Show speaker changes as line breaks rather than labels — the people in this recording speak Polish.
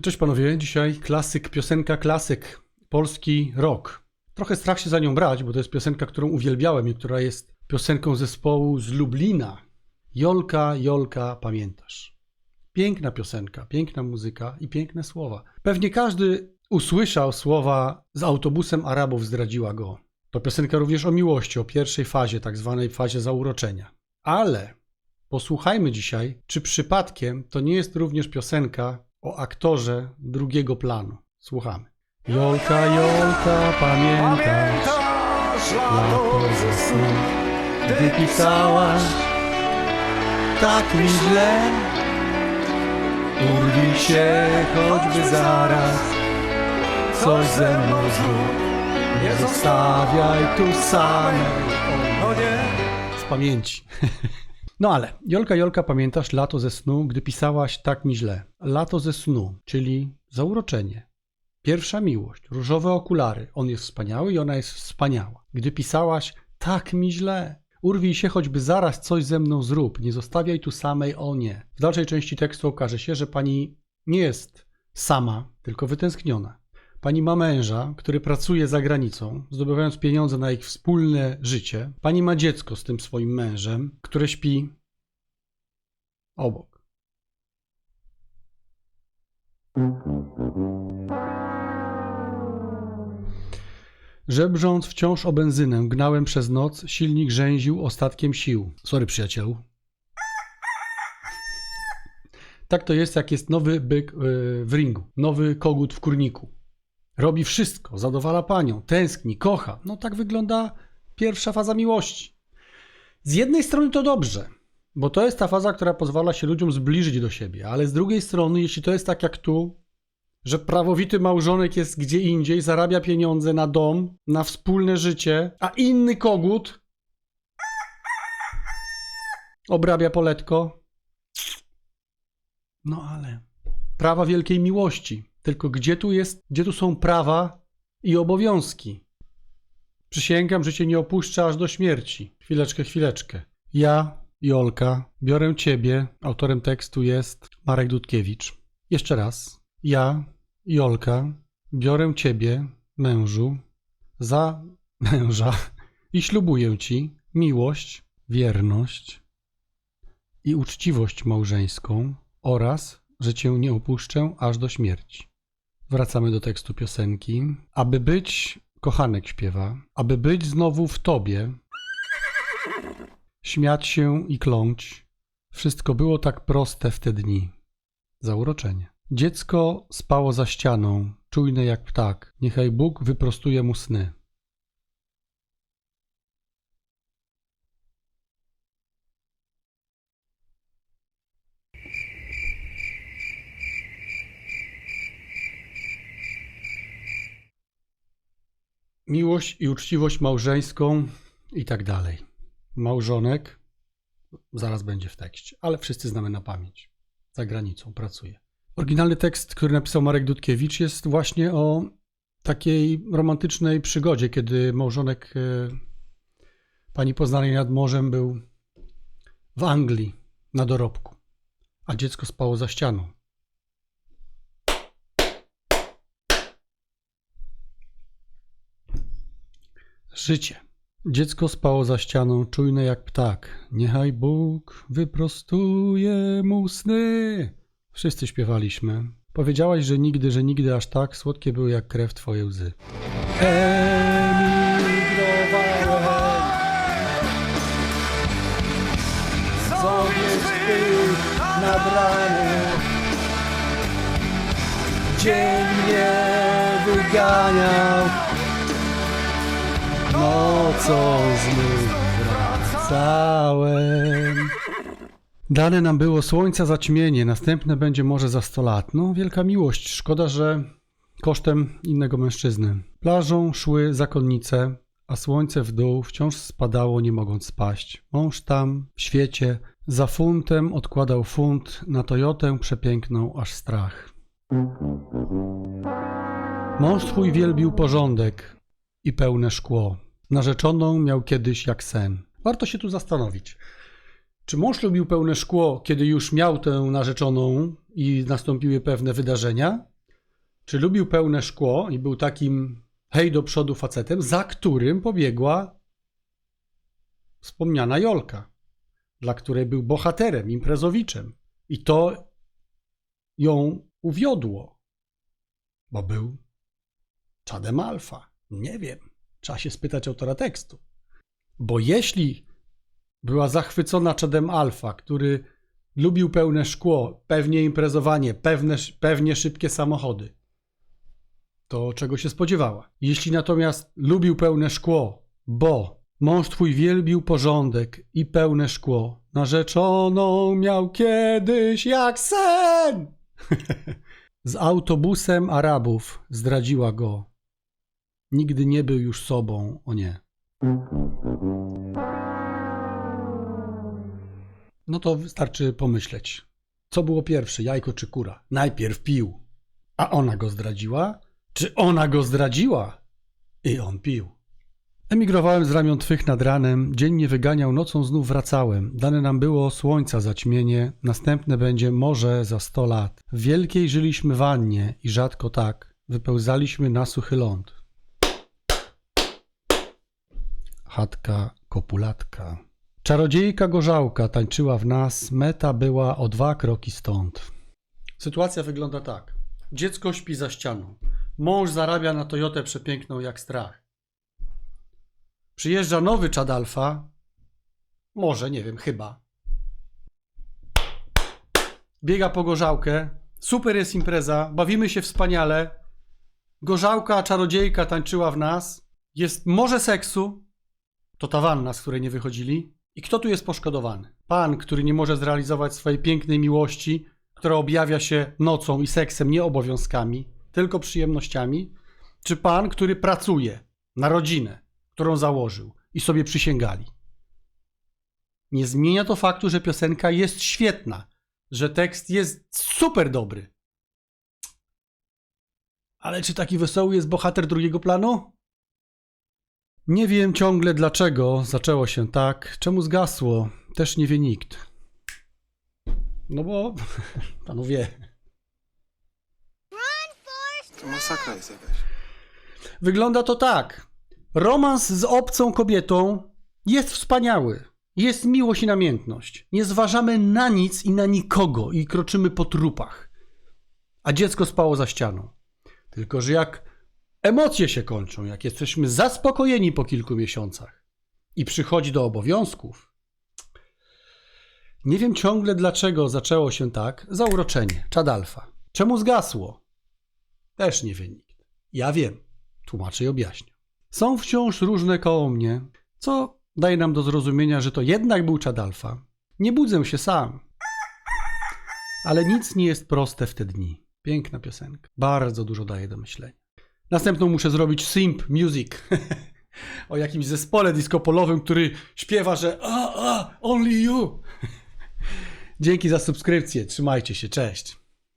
Cześć panowie, dzisiaj klasyk, piosenka klasyk, polski rock. Trochę strach się za nią brać, bo to jest piosenka, którą uwielbiałem i która jest piosenką zespołu z Lublina. Jolka, Jolka, pamiętasz? Piękna piosenka, piękna muzyka i piękne słowa. Pewnie każdy usłyszał słowa z autobusem Arabów zdradziła go. To piosenka również o miłości, o pierwszej fazie, tak zwanej fazie zauroczenia. Ale posłuchajmy dzisiaj, czy przypadkiem to nie jest również piosenka o aktorze drugiego planu. Słuchamy. Jolka, Jolka, pamiętasz lato ze snu, gdy pisałaś tak mi źle. Urwij się choćby zaraz, coś ze mną zrób. Nie zostawiaj tu samej, o nie. Z pamięci. No ale, Jolka, Jolka, pamiętasz lato ze snu, gdy pisałaś tak mi źle. Lato ze snu, czyli zauroczenie. Pierwsza miłość, różowe okulary. On jest wspaniały i ona jest wspaniała. Gdy pisałaś tak mi źle. Urwij się, choćby zaraz coś ze mną zrób. Nie zostawiaj tu samej, o nie. W dalszej części tekstu okaże się, że pani nie jest sama, tylko wytęskniona. Pani ma męża, który pracuje za granicą, zdobywając pieniądze na ich wspólne życie. Pani ma dziecko z tym swoim mężem, które śpi obok. Żebrząc wciąż o benzynę, gnałem przez noc, silnik rzęził ostatkiem sił. Sorry, przyjacielu. Tak to jest, jak jest nowy byk yy, w ringu, nowy kogut w kurniku. Robi wszystko, zadowala panią, tęskni, kocha. No tak wygląda pierwsza faza miłości. Z jednej strony to dobrze, bo to jest ta faza, która pozwala się ludziom zbliżyć do siebie, ale z drugiej strony, jeśli to jest tak jak tu, że prawowity małżonek jest gdzie indziej, zarabia pieniądze na dom, na wspólne życie, a inny kogut obrabia poletko. No ale prawa wielkiej miłości. Tylko gdzie tu jest, gdzie tu są prawa i obowiązki? Przysięgam, że cię nie opuszczę aż do śmierci. Chwileczkę, chwileczkę. Ja, Jolka, biorę ciebie. Autorem tekstu jest Marek Dudkiewicz. Jeszcze raz. Ja, Jolka, biorę ciebie, mężu, za męża i ślubuję ci miłość, wierność i uczciwość małżeńską oraz, że cię nie opuszczę aż do śmierci. Wracamy do tekstu piosenki. Aby być, kochanek śpiewa, aby być znowu w tobie, śmiać się i kląć, wszystko było tak proste w te dni. Zauroczenie. Dziecko spało za ścianą, czujne jak ptak, niechaj Bóg wyprostuje mu sny. Miłość i uczciwość małżeńską i tak dalej. Małżonek zaraz będzie w tekście, ale wszyscy znamy na pamięć. Za granicą pracuje. Oryginalny tekst, który napisał Marek Dudkiewicz, jest właśnie o takiej romantycznej przygodzie, kiedy małżonek e, pani poznanej nad morzem był w Anglii na dorobku, a dziecko spało za ścianą. Życie. Dziecko spało za ścianą, czujne jak ptak. Niechaj Bóg wyprostuje mu sny. Wszyscy śpiewaliśmy. Powiedziałaś, że nigdy, że nigdy aż tak słodkie były jak krew twoje łzy. Dzień mnie wyganiał nocą znów wracałem. Dane nam było słońca zaćmienie, następne będzie może za 100 lat. No, wielka miłość. Szkoda, że kosztem innego mężczyzny. Plażą szły zakonnice, a słońce w dół wciąż spadało, nie mogąc spaść. Mąż tam, w świecie, za funtem odkładał funt na Toyotę przepiękną aż strach. Mąż twój wielbił porządek i pełne szkło. Narzeczoną miał kiedyś jak sen. Warto się tu zastanowić. Czy mąż lubił pełne szkło, kiedy już miał tę narzeczoną i nastąpiły pewne wydarzenia? Czy lubił pełne szkło i był takim hej do przodu facetem, za którym pobiegła wspomniana Jolka, dla której był bohaterem, imprezowiczem. I to ją uwiodło, bo był czadem alfa. Nie wiem, trzeba się spytać autora tekstu. Bo jeśli była zachwycona czadem alfa, który lubił pełne szkło, pewnie imprezowanie, pewne, pewnie szybkie samochody, to czego się spodziewała. Jeśli natomiast lubił pełne szkło, bo mąż twój wielbił porządek i pełne szkło, narzeczoną miał kiedyś jak sen. Z autobusem Arabów zdradziła go. Nigdy nie był już sobą, o nie. No to wystarczy pomyśleć. Co było pierwsze, jajko czy kura? Najpierw pił. A ona go zdradziła? Czy ona go zdradziła? I on pił. Emigrowałem z ramion twych nad ranem, dzień nie wyganiał, nocą znów wracałem. Dane nam było słońca zaćmienie, następne będzie morze za sto lat. W wielkiej żyliśmy wannie i rzadko tak, wypełzaliśmy na suchy ląd. Chatka kopulatka. Czarodziejka gorzałka tańczyła w nas, meta była o dwa kroki stąd. Sytuacja wygląda tak. Dziecko śpi za ścianą. Mąż zarabia na Toyotę przepiękną jak strach. Przyjeżdża nowy czad alfa. Może, nie wiem, chyba. Biega po gorzałkę. Super jest impreza, bawimy się wspaniale. Gorzałka, czarodziejka tańczyła w nas. Jest morze seksu. To ta wanna, z której nie wychodzili. I kto tu jest poszkodowany? Pan, który nie może zrealizować swojej pięknej miłości, która objawia się nocą i seksem, nie obowiązkami, tylko przyjemnościami? Czy pan, który pracuje na rodzinę, którą założył i sobie przysięgali? Nie zmienia to faktu, że piosenka jest świetna, że tekst jest super dobry. Ale czy taki wesoły jest bohater drugiego planu? Nie wiem ciągle dlaczego zaczęło się tak, czemu zgasło, też nie wie nikt. No bo, panowie,
To masakra jest jakaś.
wygląda to tak. Romans z obcą kobietą jest wspaniały. Jest miłość i namiętność. Nie zważamy na nic i na nikogo i kroczymy po trupach. A dziecko spało za ścianą. Tylko, że jak emocje się kończą, jak jesteśmy zaspokojeni po kilku miesiącach i przychodzi do obowiązków, nie wiem ciągle dlaczego zaczęło się tak. Zauroczenie, czadalfa. Czemu zgasło? Też nie wie nikt. Ja wiem. Tłumaczę i objaśnię. Są wciąż różne koło mnie, co daje nam do zrozumienia, że to jednak był czadalfa. Nie budzę się sam. Ale nic nie jest proste w te dni. Piękna piosenka. Bardzo dużo daje do myślenia. Następną muszę zrobić Simp Music. o jakimś zespole disco-polowym, który śpiewa, że a, a, only you. Dzięki za subskrypcję. Trzymajcie się. Cześć.